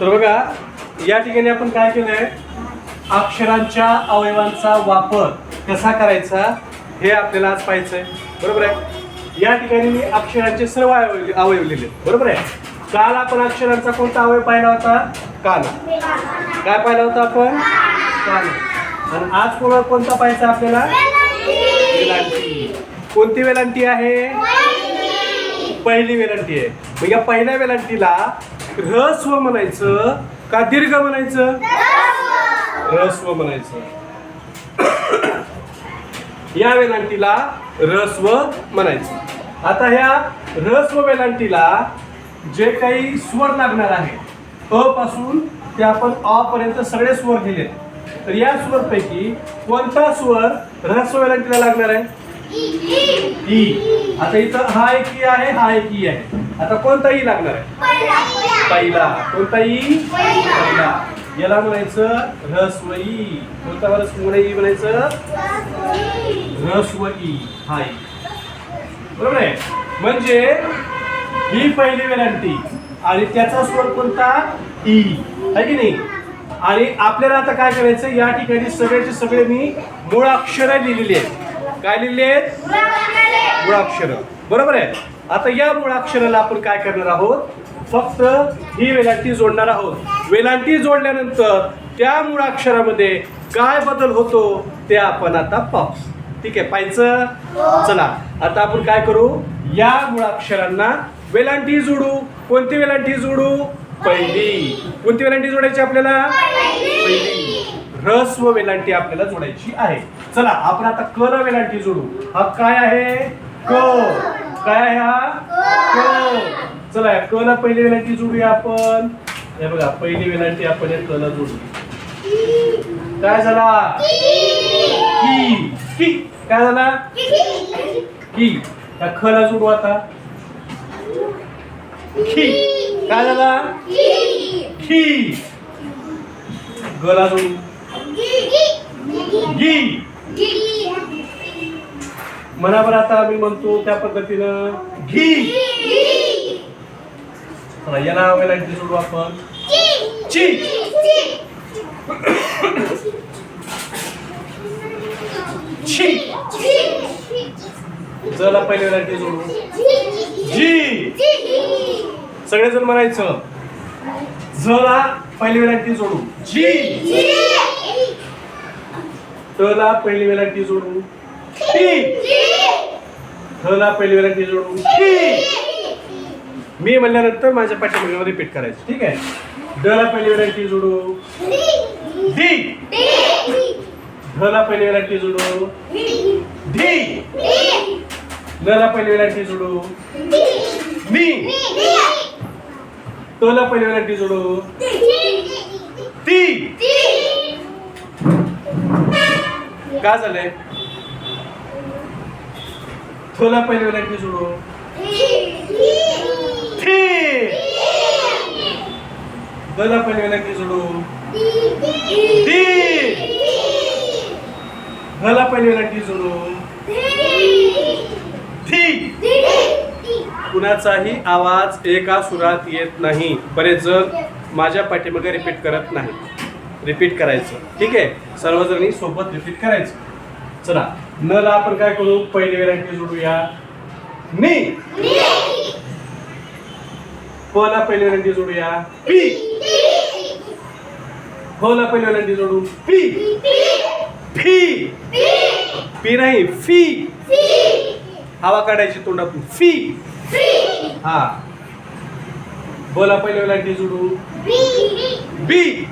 तर बघा या ठिकाणी आपण काय केलंय? अक्षरांच्या अवयवांचा वापर कसा करायचा हे आपल्याला आज पाहायचंय. बरोबर आहे? या ठिकाणी मी अक्षरांचे सर्व अवयव अवयव लिहिले. बरोबर आहे? काल आपण अक्षरांचा कोणता अवयव पाहिला होता? कान. काय पाहिला होता आपण? कान. आणि आज कोणा कोणता पाहायचा आपल्याला? वेलांटी. कोणती वेलांटी आहे? पहिली वेलांटी आहे. मग या पहिल्या वेलांटीला ह्रस्व म्हणायचं. का दीर्घ म्हणायचं? ह्रस्व म्हणायचं. या वेलांटीला ह्रस्व म्हणायचं. आता ह्या ह्रस्व वेलांटीला जे काही स्वर लागणार आहे अ पासून ते आपण अ पर्यंत सगळे स्वर दिले तर या स्वरपैकी कोणता स्वर ह्रस्व वेलांटीला लागणार आहे? ई. आता इथं हा एक ई आहे हा एक ई आहे. आता कोणता ई लागणार आहे? पहिला कोणता ई पहिला याला म्हणायचं ह्रस्व ई कोणता ह्रस्व ई म्हणायचं? ह्रस्व ई हा ई बरोबर आहे? म्हणजे ही पहिली वेलांटी आणि त्याचा स्वर कोणता? ई. आहे की नाही? आणि आपल्याला आता काय करायचं? या ठिकाणी सगळ्याचे सगळे मी मूळ अक्षर लिहिलेली आहेत. काय लिहिली आहेत? मुळाक्षर. बरोबर आहे? आता या मुळाक्षराला आपण काय करणार आहोत? फक्त ही वेलांटी जोडणार आहोत. वेलांटी जोडल्यानंतर त्या मुळाक्षरामध्ये काय बदल होतो ते आपण आता पाहू. ठीक आहे पाहायचं? चला आता आपण काय करू? या मुळाक्षरांना वेलांटी जोडू. कोणती वेलांटी जोडू? पहिली. कोणती वेलांटी जोडायची आपल्याला? पहिली. ह्रस्व वेलांटी आपल्याला जोडायची आहे. चला आपण आता कर वेलांटी जोडू. हा काय आहे? क. काय आहे हा? क. चला या क ला पहिली वेलांटी जोडूया आपण. हे बघा पहिली वेलांटी आपण या क ला जोडू काय झाला? की. की. काय झाला? की. त्या ख ला जोडू आता. खी काय झाला? खी गला जोडू. गी बरं आता आम्ही म्हणतो त्या पद्धतीनं घी चला याला वेलांटी जोडू आपण. ची! जला पहिले वेलांटी जोडू जी! सगळेजण म्हणायचं. जला पहिली वेलांटी जोडू जी! तला पहिली वेलांटी जोडू टी थला पहिली वेलांटी जोडू टी मी म्हणल्यानंतर माझ्या पाठीमागे रिपीट करायचं. ठीक आहे? डला पहिली व्हरायटी जोडू. डी ढला पहिली व्हरायटी जोडू. ढी. लला पहिली व्हरायटी जोडू. मी तला पहिली व्हरायटी जोडू. ती. काय झालंय? थोला पहिली व्हरायटी जोडू. दला पहिली जोडू दी घला पहिली जोडू थी कुणाचाही आवाज एका सुरात येत नाही. बरेच जण माझ्या पाठीमागे रिपीट करत नाही रिपीट करायचं. ठीक आहे? सर्वजणी सोबत रिपीट करायचं. चला. न ला आपण काय करू? पहिली वेलांटी जोडूया नी. प ला पहिली वेलांटी जोडूया. पी. फ ला पहिली वेलांटी जोडू. पी. फी. पी नाही फी. हवा काढायची तोंडातून. फी. हा. बोला पहिल्या वेलांटी जोडू. बी.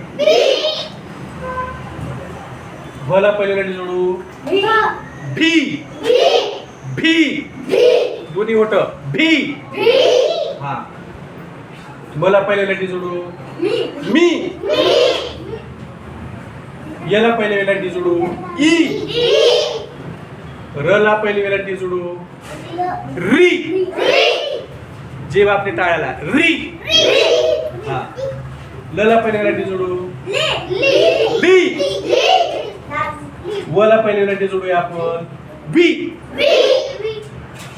बोला पहिल्या वेलांटी जोडू. भी. भी. दोन्ही होत. भी. हा. मला पहिल्या वेलांटी जोडू. मी. याला पहिल्या वेलांटी जोडू. ई. र ला पहिली वेलांटी जोडू. री. जीव आपली टाळ्याला री. हा. ल ला पहिली वेलांटी जोडू. ली. व ला. पहिली वेलांटी जोडूया आपण. बी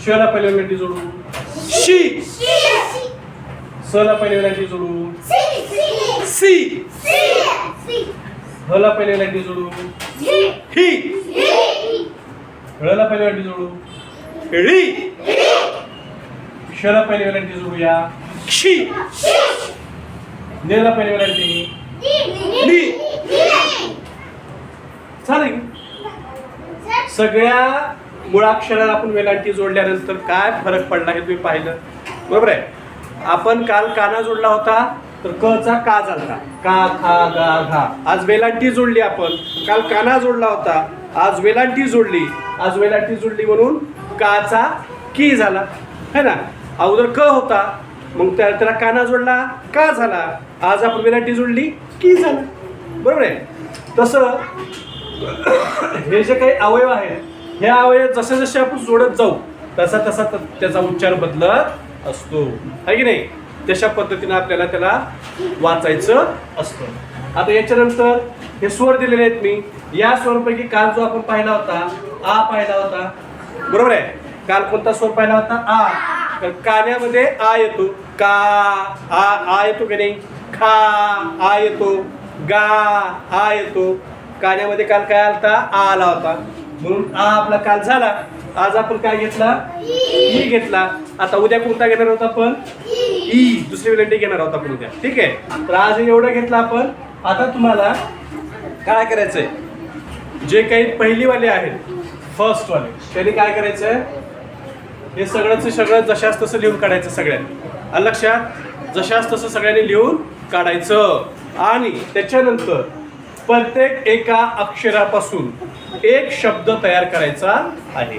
श ला पहिली वेलांटी जोडू. शी. स ला पहिली वेलांटी जोडू. सी हला पहिले वेलांटी जोडू. ही. हळला पहिले वेलांटी जोडू. री शला पहिले वेलांटी जोडूया. शी. नेला पहिले वेलांटी ली चालेल. सगळ्या मुळाक्षराला आपण वेलांटी जोडल्यानंतर काय फरक पडला हे तुम्ही पाहिलं. बरोबर आहे? आपण काल काना जोडला होता तर क चा का झाला का खा गा घा. आज वेलांटी जोडली आपण. काल काना जोडला होता आज वेलांटी जोडली. आज वेलांटी जोडली म्हणून काचा की झाला. है ना? अगोदर क होता मग त्या त्याला काना जोडला का झाला? आज आपण वेलांटी जोडली की झाला. बरोबर आहे? तसं हे जे काही अवयव आहेत हे अवयव जसे जसे आपण जोडत जाऊ तसा तसा त- त्याचा उच्चार बदलत असतो. आहे की नाही? तशा पद्धतीनं आपल्याला त्याला वाचायचं असतं. आता याच्यानंतर हे स्वर दिलेले आहेत मी. या स्वरपैकी काल जो आपण पाहिला होता आ पाहिला होता. बरोबर आहे? काल कोणता स्वर पाहिला होता? आ. तर कान्यामध्ये आ येतो. का आ आ येतो की नाही? खा आ येतो. गा आ येतो. कान्यामध्ये काल काय आलता? आ आला होता. म्हणून आ आपला काल झाला. आज आपण काय घेतला? ई घेतला. आता उद्या कोणता घेणार आहोत आपण? ई. दुसरी विलंडी घेणार आहोत आपण उद्या. ठीक आहे? तर आज एवढं घेतलं आपण. आता तुम्हाला काय करायचंय? जे काही पहिलीवाले आहेत फर्स्टवाले त्यांनी काय करायचंय? हे सगळंच सगळं जशास तसं लिहून काढायचं सगळ्यांनी. लक्षात जशास तसं सगळ्यांनी लिहून काढायचं. आणि त्याच्यानंतर प्रत्येक एका अक्षरापासून एक शब्द तयार करायचा आहे.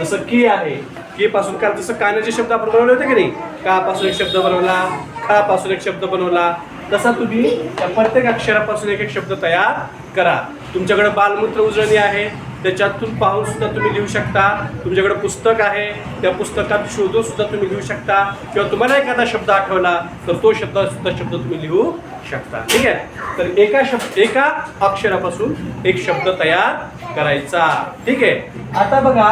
जसं की आहे. की पासून का जसं कानाचे शब्द आपण बनवले होते की नाही? का पासून एक शब्द बनवला? खा पासून एक शब्द बनवला? तसा तुम्ही त्या प्रत्येक अक्षरापासून एक एक शब्द तयार करा. तुमच्याकडे बालमूत्र उजळणी आहे. त्याच्यातून पाहून सुद्धा तुम्ही लिहू शकता. तुमच्याकडे पुस्तक आहे. त्या पुस्तकात शोधून सुद्धा तुम्ही लिहू शकता. किंवा तुम्हाला एखादा शब्द आठवला तर तो शब्द सुद्धा शब्द तुम्ही लिहू शकता. ठीक आहे? तर एका शब्द एका अक्षरापासून एक शब्द तयार करायचा. ठीक आहे? आता बघा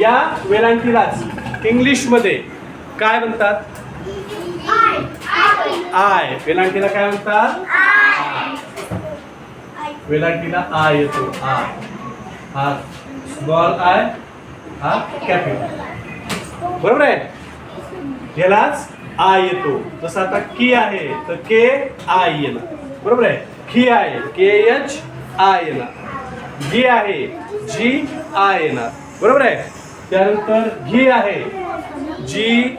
या वेलांटीलाच इंग्लिशमध्ये काय म्हणतात? आय. वेलांटीला काय म्हणतात? वेलांटीला आय येतो. आय हा. स्मॉल आय हा कॅपिटल. बरोबर आहे? यालाच आय येतो. जसं आता की आहे तर के आय येणार. बरोबर आहे? खी आहे के एच आय येणार. जी आहे जी आय येणार. बरोबर आहे? त्यानंतर घी आहे जी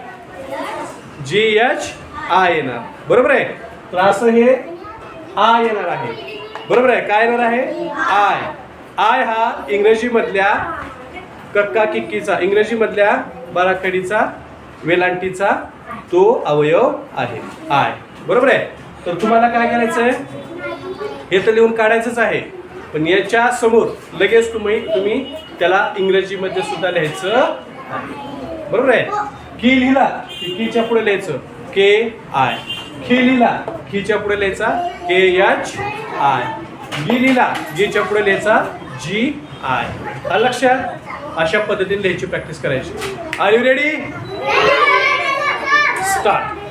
जी एच आय येणार. बरोबर आहे? तर असं हे आय येणार आहे. बरोबर आहे? काय येणार आहे? आय. आय हा इंग्रजीमधल्या कक्का किक्कीचा इंग्रजीमधल्या बाराखडीचा वेलांटीचा तो अवयव आहे. आय. बरोबर आहे? तर तुम्हाला काय करायचं आहे हे तर लिहून काढायचंच आहे. पण याच्या समोर लगेच तुम्ही तुम्ही त्याला इंग्रजीमध्ये सुद्धा लिहायचं आहे. बरोबर आहे? की लिहिला की कीच्या पुढे लिहायचं? K I. खी लिहिला खीच्या पुढे लिहायचा? K H I. गी लिहिला गीच्या पुढे लिहायचा? G I. लक्षात? अशा पद्धतीने लिहायची प्रॅक्टिस करायची. R you ready start